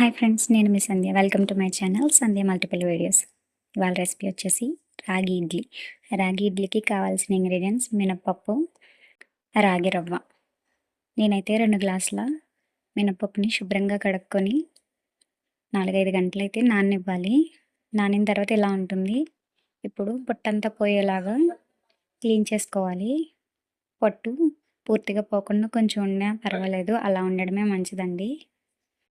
Hi friends నేను మీ Sandhya. Welcome to my channel Sandhya multiple videos ఇవాళ recipe వచ్చేసి రాగి ఇడ్లీ. రాగి ఇడ్లీకి కావాల్సిన ఇంగ్రీడియంట్స్ మినప్పప్పు రాగి రవ్వ. నేనైతే రెండు గ్లాసుల మినప్పప్పుని శుభ్రంగా కడుక్కొని నాలుగైదు గంటలైతే అయితే నాననివ్వాలి. నానిన తర్వాత ఇలా ఉంటుంది? ఇప్పుడు పొట్టంతా పోయేలాగా క్లీన్ చేసుకోవాలి. పొట్టు పూర్తిగా పోకుండా కొంచెం ఉన్నా పర్వాలేదు అలా ఉండడమే మంచిదండి.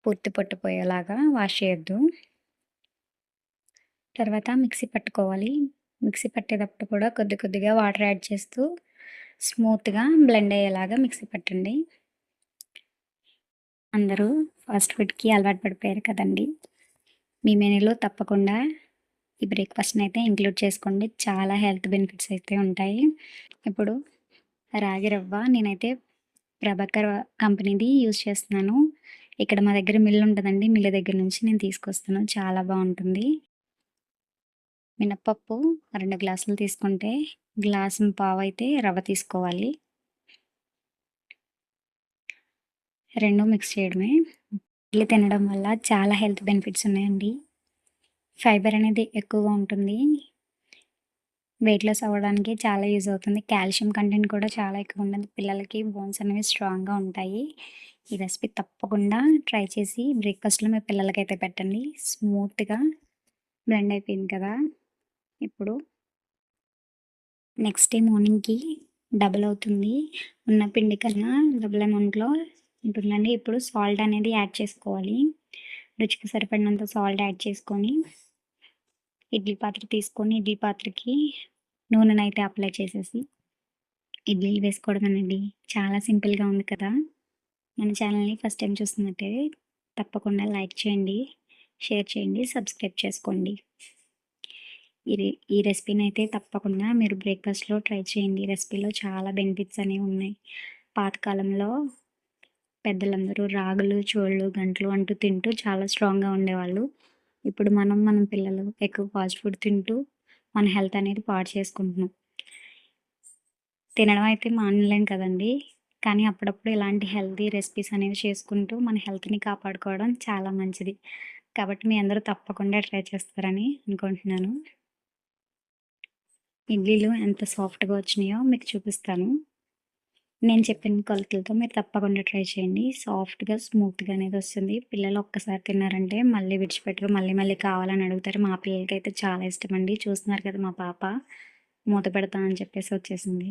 పూర్తి పట్టుపోయేలాగా వాష్ చేయొద్దు. తర్వాత మిక్సీ పట్టుకోవాలి. మిక్సీ పట్టేటప్పుడు కూడా కొద్ది కొద్దిగా వాటర్ యాడ్ చేస్తూ స్మూత్గా బ్లెండ్ అయ్యేలాగా మిక్సీ పట్టండి. అందరూ ఫాస్ట్ ఫుడ్కి అలవాటు పడిపోయారు కదండి. మీ మెనూలో తప్పకుండా ఈ బ్రేక్ఫాస్ట్ని అయితే ఇంక్లూడ్ చేసుకోండి. చాలా హెల్త్ బెనిఫిట్స్ అయితే ఉంటాయి. ఇప్పుడు రాగి రవ్వ నేనైతే ప్రభాకర్ కంపెనీది యూజ్ చేస్తున్నాను. ఇక్కడ మా దగ్గర మిల్లు ఉంటుందండి. మిల్లు దగ్గర నుంచి నేను తీసుకొస్తాను. చాలా బాగుంటుంది. మినప్పప్పు రెండు గ్లాసులు తీసుకుంటే గ్లాసు పావు అయితే రవ్వ తీసుకోవాలి. రెండు మిక్స్ చేయడమే. ఇడ్లీ తినడం వల్ల చాలా హెల్త్ బెనిఫిట్స్ ఉన్నాయండి. ఫైబర్ అనేది ఎక్కువగా ఉంటుంది. వెయిట్ లాస్ అవ్వడానికి చాలా యూజ్ అవుతుంది. కాల్షియం కంటెంట్ కూడా చాలా ఎక్కువ ఉంటుంది. పిల్లలకి బోన్స్ అనేవి స్ట్రాంగ్గా ఉంటాయి. ఈ రెసిపీ తప్పకుండా ట్రై చేసి బ్రేక్ఫాస్ట్లో మీ పిల్లలకైతే పెట్టండి. స్మూత్గా బ్లెండ్ అయిపోయింది కదా! ఇప్పుడు నెక్స్ట్ డే మార్నింగ్కి డబుల్ అవుతుంది. ఉన్న పిండి కన్నా డబుల్ అమౌంట్లో ఉంటుందండి. ఇప్పుడు సాల్ట్ అనేది యాడ్ చేసుకోవాలి. రుచికి సరిపడినంత సాల్ట్ యాడ్ చేసుకొని ఇడ్లీ పాత్ర తీసుకొని ఇడ్లీ పాత్రకి నూనెనైతే అప్లై చేసేసి ఇడ్లీలు వేసుకోవడం చాలా సింపుల్గా ఉంది కదా. మన ఛానల్ని ఫస్ట్ టైం చూస్తున్నట్టే తప్పకుండా లైక్ చేయండి షేర్ చేయండి సబ్స్క్రైబ్ చేసుకోండి. ఇది ఈ రెసిపీని అయితే తప్పకుండా మీరు బ్రేక్ఫాస్ట్లో ట్రై చేయండి. రెసిపీలో చాలా బెనిఫిట్స్ అనేవి ఉన్నాయి. పాతకాలంలో పెద్దలందరూ రాగులు చోళ్ళు గంటలు అంటూ తింటూ చాలా స్ట్రాంగ్గా ఉండేవాళ్ళు. ఇప్పుడు మనం మన పిల్లలు ఎక్కువ ఫాస్ట్ ఫుడ్ తింటూ మన హెల్త్ అనేది పాడు చేసుకుంటున్నాం. తినడం అయితే మానలేం కదండి. కానీ అప్పుడప్పుడు ఇలాంటి హెల్తీ రెసిపీస్ అనేవి చేసుకుంటూ మన హెల్త్ని కాపాడుకోవడం చాలా మంచిది. కాబట్టి మీ అందరూ తప్పకుండా ట్రై చేస్తారని అనుకుంటున్నాను. ఇడ్లీలు ఎంత సాఫ్ట్గా వచ్చినాయో మీకు చూపిస్తాను. నేను చెప్పిన కొలతలతో మీరు తప్పకుండా ట్రై చేయండి. సాఫ్ట్గా స్మూత్గా అనేది వస్తుంది. పిల్లలు ఒక్కసారి తిన్నారంటే మళ్ళీ విడిచిపెట్టరు. మళ్ళీ మళ్ళీ కావాలని అడుగుతారు. మా పిల్లలకి అయితే చాలా ఇష్టం అండి. చూస్తున్నారు కదా మా పాప. మూత పెడతా అని చెప్పేసి వచ్చేసింది.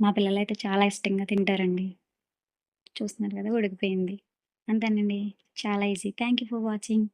మా పిల్లలు అయితే చాలా ఇష్టంగా తింటారండి. చూస్తున్నారు కదా ఉడికిపోయింది. అంతేనండి. చాలా easy. Thank you for watching